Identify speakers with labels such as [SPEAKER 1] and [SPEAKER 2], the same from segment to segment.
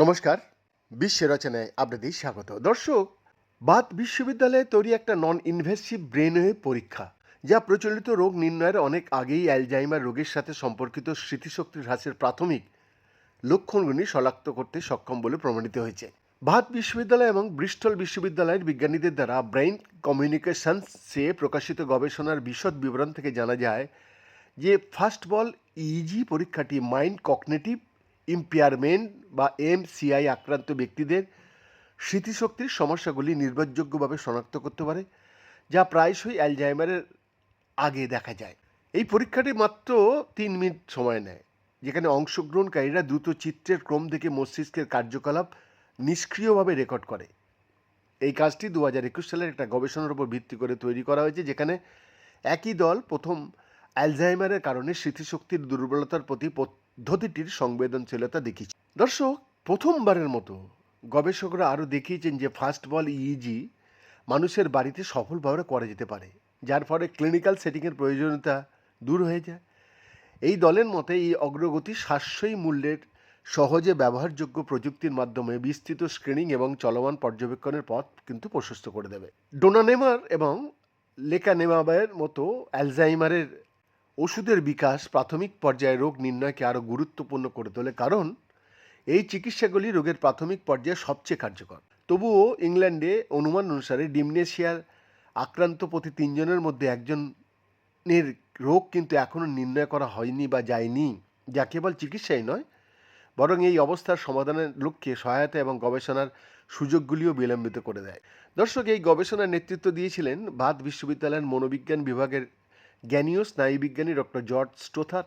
[SPEAKER 1] নমস্কার, বিশ্ব রচনায় আপনাদের স্বাগত। দর্শক, বাত বিশ্ববিদ্যালয়ে তৈরি একটা নন ইনভেসিভ ব্রেনওয়ে পরীক্ষা, যা প্রচলিত রোগ নির্ণয়ের অনেক আগেই অ্যালজাইমার রোগের সাথে সম্পর্কিত স্মৃতিশক্তি হ্রাসের প্রাথমিক লক্ষণগুলি শনাক্ত করতে সক্ষম বলে প্রমাণিত হয়েছে। ভাত বিশ্ববিদ্যালয় এবং ব্রিস্টল বিশ্ববিদ্যালয়ের বিজ্ঞানীদের দ্বারা ব্রেইন কমিউনিকেশনসে প্রকাশিত গবেষণার বিশদ বিবরণ থেকে জানা যায় যে ফার্স্ট বল ইজি পরীক্ষাটি মাইন্ড কগনিটিভ ইম্পেয়ারমেন্ট বা এমসিআই আক্রান্ত ব্যক্তিদের স্মৃতিশক্তির সমস্যাগুলি নির্ভরযোগ্যভাবে শনাক্ত করতে পারে, যা প্রায়শই অ্যালজাইমারের আগে দেখা যায়। এই পরীক্ষাটি মাত্র তিন মিনিট সময় নেয়, যেখানে অংশগ্রহণকারীরা দ্রুত চিত্রের ক্রম দেখে মস্তিষ্কের কার্যকলাপ নিষ্ক্রিয়ভাবে রেকর্ড করে। এই কাজটি দু হাজার একুশ সালের একটা গবেষণার উপর ভিত্তি করে তৈরি করা হয়েছে, যেখানে একই দল প্রথম অ্যালজাইমারের কারণে স্মৃতিশক্তির দুর্বলতার প্রতি পদ্ধতিটির সংবেদনশীলতা দেখিয়েছে। দর্শক, প্রথমবারের মতো গবেষকরা আরও দেখিয়েছেন যে ফার্স্ট বল ইজি মানুষের বাড়িতে সফলভাবে করা যেতে পারে, যার ফলে ক্লিনিক্যাল সেটিংয়ের প্রয়োজনীয়তা দূর হয়ে যায়। এই দলের মতে, এই অগ্রগতি সাশ্রয়ী মূল্যের সহজে ব্যবহারযোগ্য প্রযুক্তির মাধ্যমে বিস্তৃত স্ক্রিনিং এবং চলমান পর্যবেক্ষণের পথ কিন্তু প্রশস্ত করে দেবে। ডোনানেমার এবং লেকানেমাবের মতো অ্যালজাইমারের ওষুধের বিকাশ প্রাথমিক পর্যায়ে রোগ নির্ণয়কে আরও গুরুত্বপূর্ণ করে তোলে কারণ এই চিকিৎসাগুলি রোগের প্রাথমিক পর্যায়ে সবচেয়ে কার্যকর। তবুও ইংল্যান্ডে অনুমান অনুসারে ডিমনেশিয়ার আক্রান্ত প্রতি তিনজনের মধ্যে একজনের রোগ কিন্তু এখনও নির্ণয় করা হয়নি বা যায়নি, যা কেবল চিকিৎসাই নয়, বরং এই অবস্থার সমাধানের লক্ষ্যে সহায়তা এবং গবেষণার সুযোগগুলিও বিলম্বিত করে দেয়। দর্শক, এই গবেষণার নেতৃত্ব দিয়েছিলেন বাদ বিশ্ববিদ্যালয়ের মনোবিজ্ঞান বিভাগের জ্ঞানীয় স্নায়ুবিজ্ঞানী ডক্টর জর্জ স্টোথার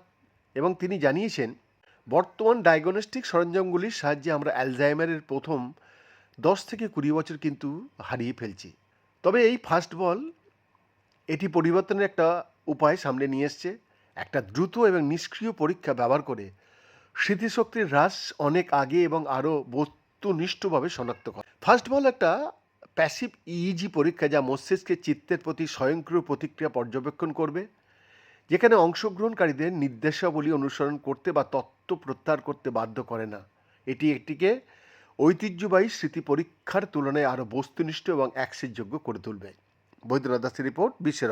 [SPEAKER 1] এবং তিনি জানিয়েছেন, বর্তমান ডায়াগনস্টিক সরঞ্জামগুলির সাহায্যে আমরা অ্যালজাইমারের প্রথম দশ থেকে কুড়ি বছর কিন্তু হারিয়ে ফেলছি। তবে এই ফার্স্ট বল এটি পরিবর্তনের একটা উপায় সামনে নিয়ে এসছে। একটা দ্রুত এবং নিষ্ক্রিয় পরীক্ষা ব্যবহার করে স্মৃতিশক্তির হ্রাস অনেক আগে এবং আরও বস্তুনিষ্ঠভাবে শনাক্ত করে। ফার্স্ট বল একটা প্যাসিভ ইজি পরীক্ষা যা মস্তিষ্কের চিত্তের প্রতি স্বয়ংক্রিয় প্রতিক্রিয়া পর্যবেক্ষণ করবে, যেখানে অংশগ্রহণকারীদের নির্দেশাবলী অনুসরণ করতে বা তত্ত্ব প্রত্যাহার করতে বাধ্য করে না। এটি একটিকে ঐতিহ্যবাহী স্মৃতি পরীক্ষার তুলনায় আরও বস্তুনিষ্ঠ এবং অ্যাক্সেসযোগ্য করে তুলবে। বৈদ্যনাথ দাসের রিপোর্ট, বিশ্বের